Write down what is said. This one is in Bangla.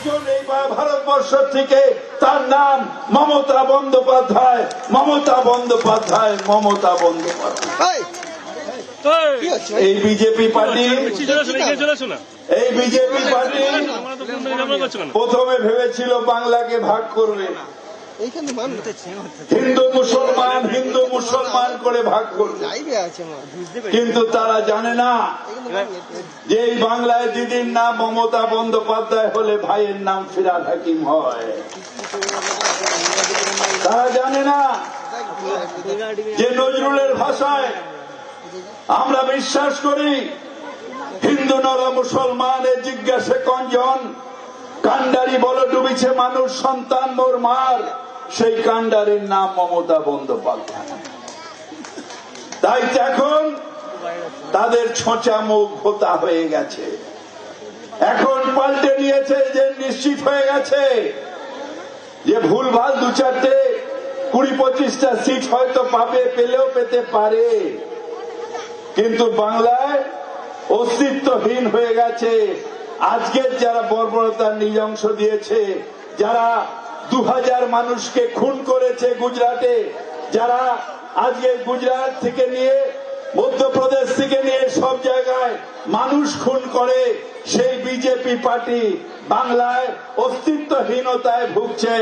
একজন এই ভারতবর্ষ থেকে তার নাম মমতা বন্দ্যোপাধ্যায়। মমতা বন্দ্যোপাধ্যায় মমতা বন্দ্যোপাধ্যায়। এই, বিজেপি পার্টি। এই বিজেপি পার্টি? প্রথমে ভেবেছিল বাংলাকে ভাগ করবে। হিন্দু মুসলমান হিন্দু করে ভাগ করবে। কিন্তু তারা জানে না যে এই বাংলায় দিদির নাম মমতা বন্দ্যোপাধ্যায় হলে ভাইয়ের নাম ফিরাদ হাকিম হয়। তারা জানে না যে নজরুলের ভাষায় আমরা বিশ্বাস করি হিন্দু নর মুসলমানের জিজ্ঞাসে কঞ্জন কান্ডারি বল ডুবিছে মানুষ সন্তান মোর মার সেই কান্ডারির নাম মমতা বন্দ্যোপাধ্যায়। তাই এখন তাদের ছোঁচা মুখ ভোতা হয়ে গেছে। এখন পাল্টে নিয়েছে যে নিশ্চিত হয়ে গেছে যে ভুলভাল দু চারটে কুড়ি পঁচিশটা সিট হয়তো পাবে, পেলেও পেতে পারে। কিন্তু বাংলায় অস্তিত্বহীন হয়ে গেছে। আজকের যারা বর্বরতার নিজংশ দিয়েছে, যারা দু হাজার মানুষকে খুন করেছে গুজরাটে, যারা আজকে গুজরাট থেকে নিয়ে, মধ্যপ্রদেশ থেকে নিয়ে সব জায়গায় মানুষ খুন করে সেই বিজেপি পার্টি বাংলায় অস্তিত্বহীনতায় ভুগছে।